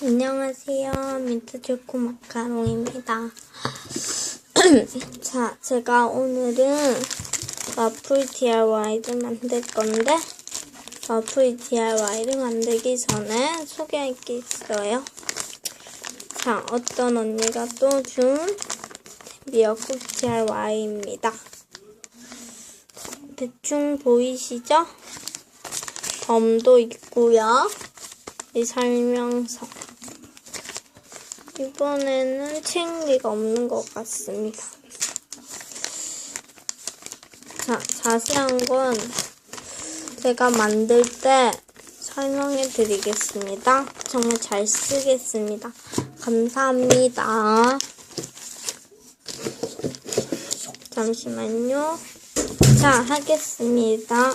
안녕하세요. 민트초코 마카롱입니다. 자, 제가 오늘은 와플 DIY를 만들 건데, 와플 DIY를 만들기 전에 소개할 게 있어요. 자, 어떤 언니가 또 준 미역국 DIY입니다. 대충 보이시죠? 덤도 있고요. 이 설명서. 이번에는 책리가 없는 것 같습니다. 자, 자세한 건 제가 만들 때 설명해 드리겠습니다. 정말 잘 쓰겠습니다. 감사합니다. 잠시만요. 자, 하겠습니다.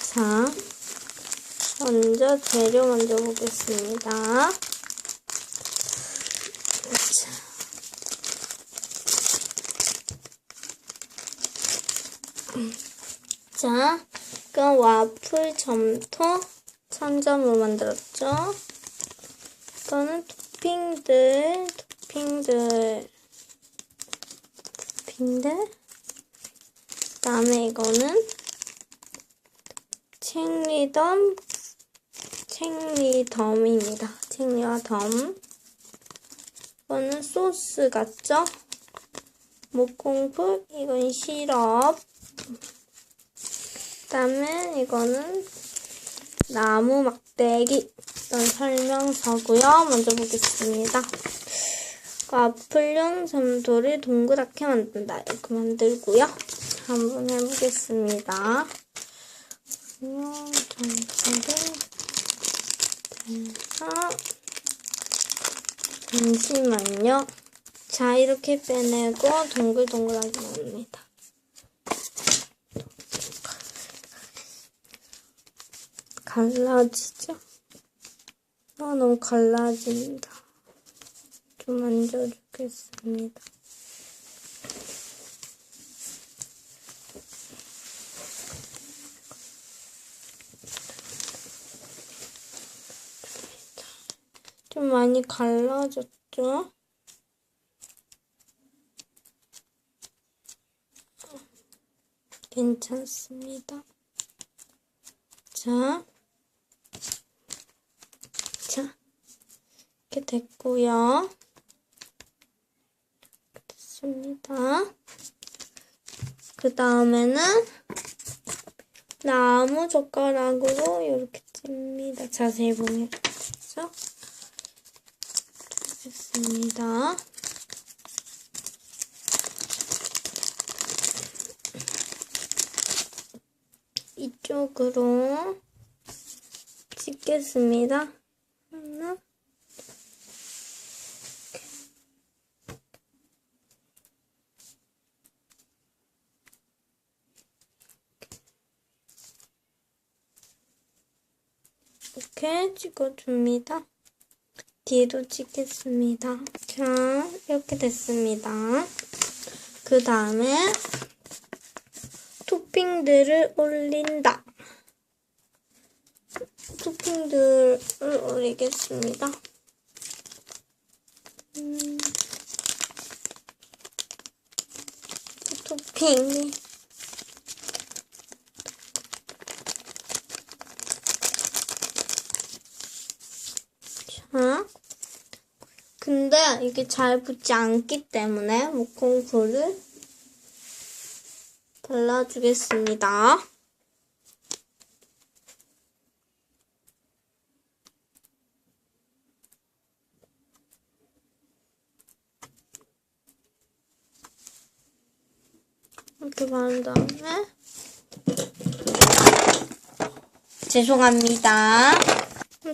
자, 먼저 재료 먼저 보겠습니다. 자. 자, 그 와플 점토 천점으로 만들었죠. 이거는 토핑들, 토핑들, 토핑들. 그 다음에 이거는 책리덤, 책리덤입니다. 책리와 덤. 이거는 소스 같죠? 목공풀, 이건 시럽. 그 다음에 이거는 나무 막대기. 이런 설명서고요. 먼저 보겠습니다. 와플용 점토를 동그랗게 만든다. 이렇게 만들고요. 한번 해보겠습니다. 해서 잠시만요. 자, 이렇게 빼내고 동글동글하게 만듭니다. 갈라지죠? 아, 너무 갈라진다. 좀 만져주겠습니다. 좀 많이 갈라졌죠? 괜찮습니다. 자, 자, 이렇게 됐고요. 됐습니다. 그 다음에는 나무 젓가락으로 이렇게 찝니다. 자세히 보면 그렇죠? 됐습니다. 이쪽으로 찍겠습니다. 하나, 이렇게 찍어줍니다. 뒤에도 찍겠습니다. 자, 이렇게 됐습니다. 그 다음에 토핑들을 올린다. 토핑들을 올리겠습니다. 음, 토핑. 자, 근데 이게 잘 붙지 않기 때문에 목공풀을 발라주겠습니다. 이렇게 바른 다음에 죄송합니다.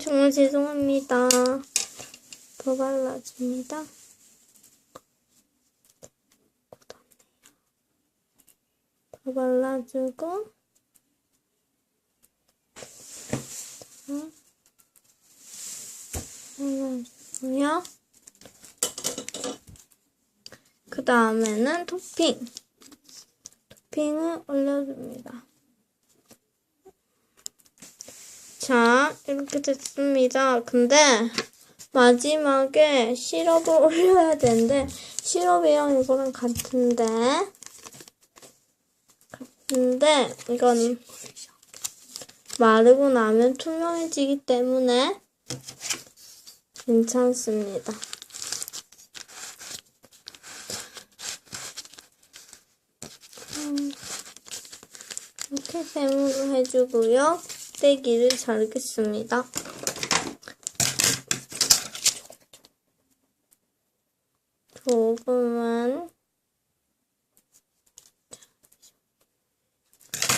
정말 죄송합니다. 더 발라줍니다. 더 발라주고 자, 발라주고요. 그 다음에는 토핑. 토핑을 올려줍니다. 자, 자, 이렇게 됐습니다. 근데 마지막에 시럽을 올려야 되는데 시럽이랑 이거랑 같은데 같은데 이건 마르고 나면 투명해지기 때문에 괜찮습니다. 음, 이렇게 세무로 해주고요. 떼기를 자르겠습니다. 조금만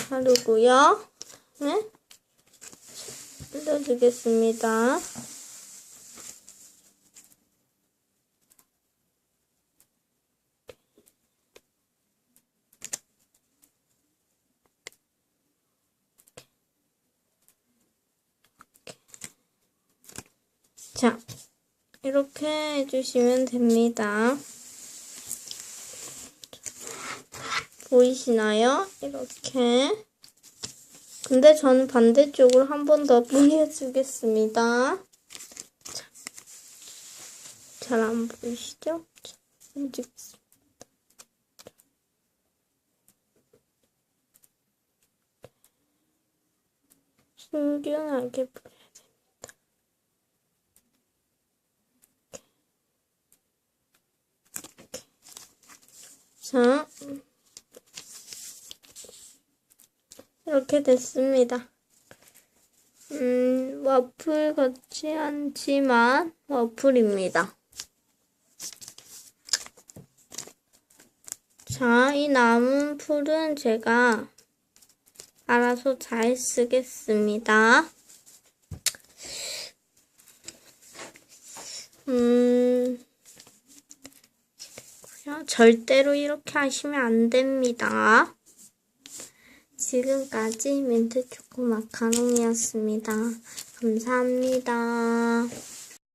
자르고요. 네? 올려주겠습니다. 자, 이렇게 해주시면 됩니다. 보이시나요? 이렇게. 근데 저는 반대쪽으로 한 번 더 뿌려주겠습니다. 잘 안 보이시죠? 자, 해주겠습니다. 신기하게 뿌려야 됩니다. 자, 이렇게 됐습니다. 음, 와플 같지 않지만 와플입니다. 자, 이 남은 풀은 제가 알아서 잘 쓰겠습니다. 음, 절대로 이렇게 하시면 안 됩니다. 지금까지 민트 초코 마카롱이었습니다. 감사합니다.